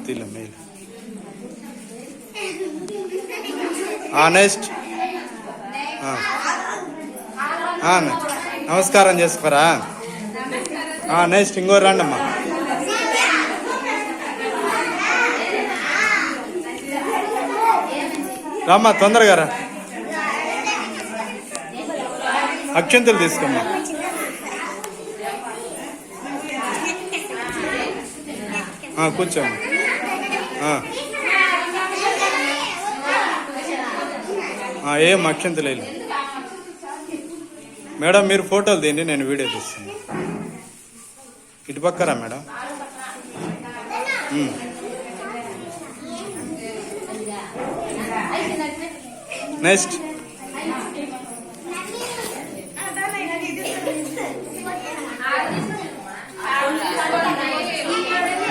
తీల మేలు నెక్స్ట్ నమస్కారం చేసుకోరా నెక్స్ట్ ఇంకో రండమ్మా రామ్మా తొందరగా రా. అక్షంతలు తీసుకోమ్మా. కూర్చోమ్మా. ఆ, ఏం అక్షంతలు వేయలే. మేడం మీరు ఫోటోలు తీయండి నేను వీడియో తీస్తాను ఇటు పక్కరా మేడం. నెక్స్ట్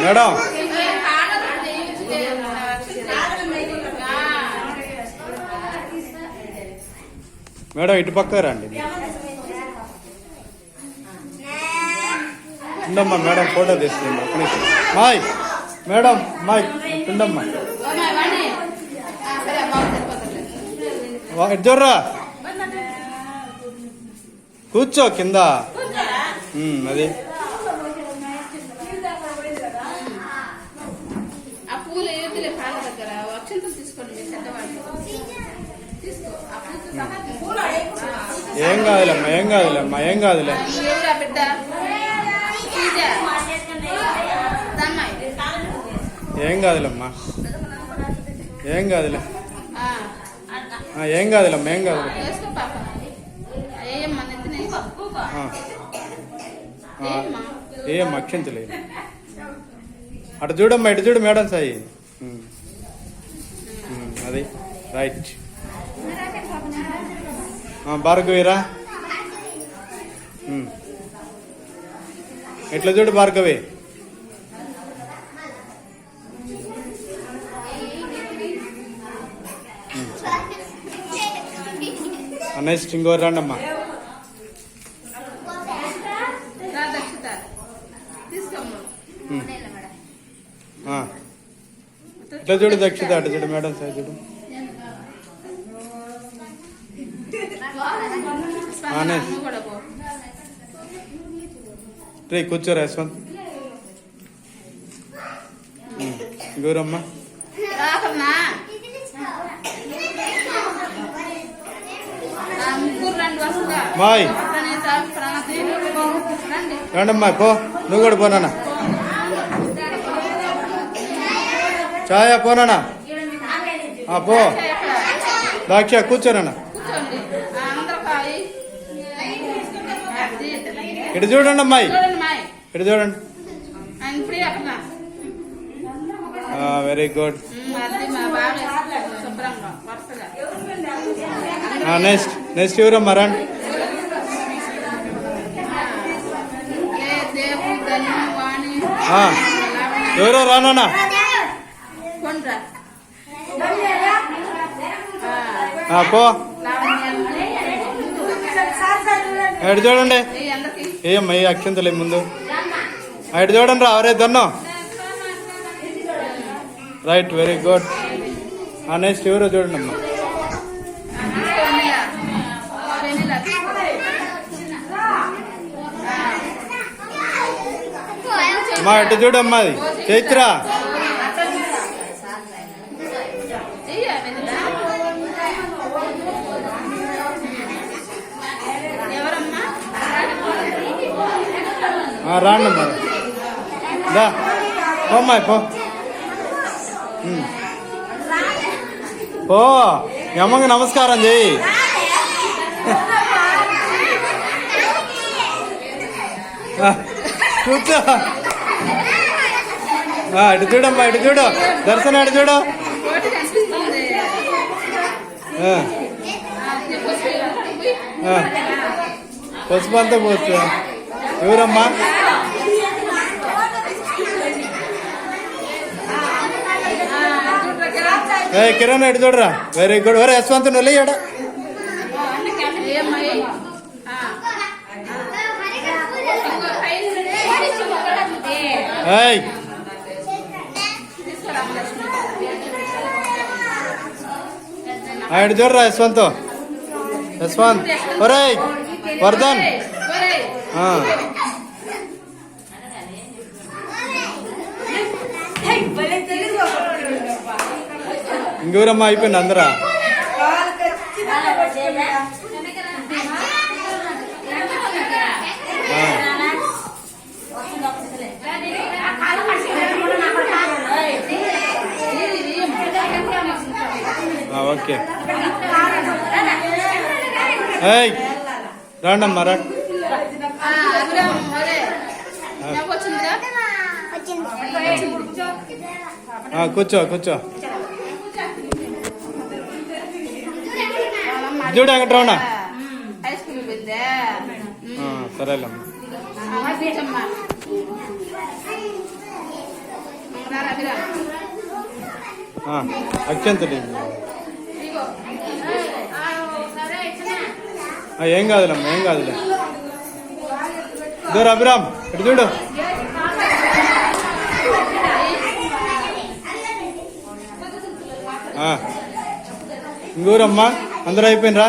మేడం మేడం ఇటు పక్క రండి. ఉండమ్మా మేడం ఫోటో నిమిషం. మాయ్. మేడం మాయ్. ఉండమ్మా. చూడరా కూర్చో కింద. అది. ఏం కాదులేమ్మా ఏం కాదులేమ్మా ఏం కాదులే ఎవరా బిడ్డ పూజ దమ్మాయి ఏం కాదులేమ్మా ఏం కాదులే ఆ, ఆ, ఏం కాదులేమ్మా ఏం కాదులే వేసుకో పాప ఏయమ్మా నెత్తిన ఆ. ఆ, ఏం అక్షంతలేదు అటు చూడమ్మా ఇటు చూడు మేడం సాయి ఉమ్. ఉమ్, అది. రైట్ భార్గవిరా. ఇట్లా చూడు భార్గవి? నెక్స్ట్ ఇంకో రండమ్మా. తీసుకోమ్మా. ఇట్లా చూడు దక్షిత అటు చూడు మేడం సాయి చూడు. రే కూర్చోరా యశ్వంత్. గౌరమ్మ. మాయ్ రండమ్మా పో. నువ్వు కూడా పోనానా ఛాయా పోనా పో. దాక్ష కూర్చోనన్నా. ఇటు చూడండి అమ్మాయి. ఇటు చూడండి. వెరీ గుడ్ నెక్స్ట్ నెక్స్ట్ ఎవరమ్మా రండి. ఎవరో రానా పో. ఎడు చూడండి? ఏం అందరికి ఏమ్మా ఏ అక్షంతలే ముందు? ఆ, చూడండి రా అవరే దన్నో. Right very good. నెక్స్ట్ ఎవరో చూడండి అమ్మా. అమ్మా ఇటు చూడమ్మా అది? చైత్రా. రాండి అమ్మా దా పోమ్మాయి పో. పో. అమ్మకి నమస్కారం చేయి కూర్చో. ఆ, ఇటు చూడమ్మా ఇటు చూడు. దర్శనం ఇటు చూడు? పసుపు. అంతా పోస్తా ఎవరమ్మా? దగ్గర. ఏ కిరణ్ ఇటు చూడరా వెరీ గుడ్ వరే యశ్వంత్ నువ్వు లేయడా ఏమ్మాయి? ఆ. ఇంకో పైన ఏయ్ ఇంకెవరమ్మా అయిపోయింది అందరా ఓకే రాండమ్మా రా ఆ, అభిరామ్, ఒరేయ్. నవ్వు వచ్చిందిరా? ఆ, కూర్చో కూర్చో ఆ, అత్యంతలు ఇదిగో. ఆ, సరే, ఇచ్చినా. ఆ, ఏం కాదులేమ్మా ఏం కాదులే దూరం అభిరామ్ ఇటు చూడు ఆ. అందరూ అయిపోయినరా?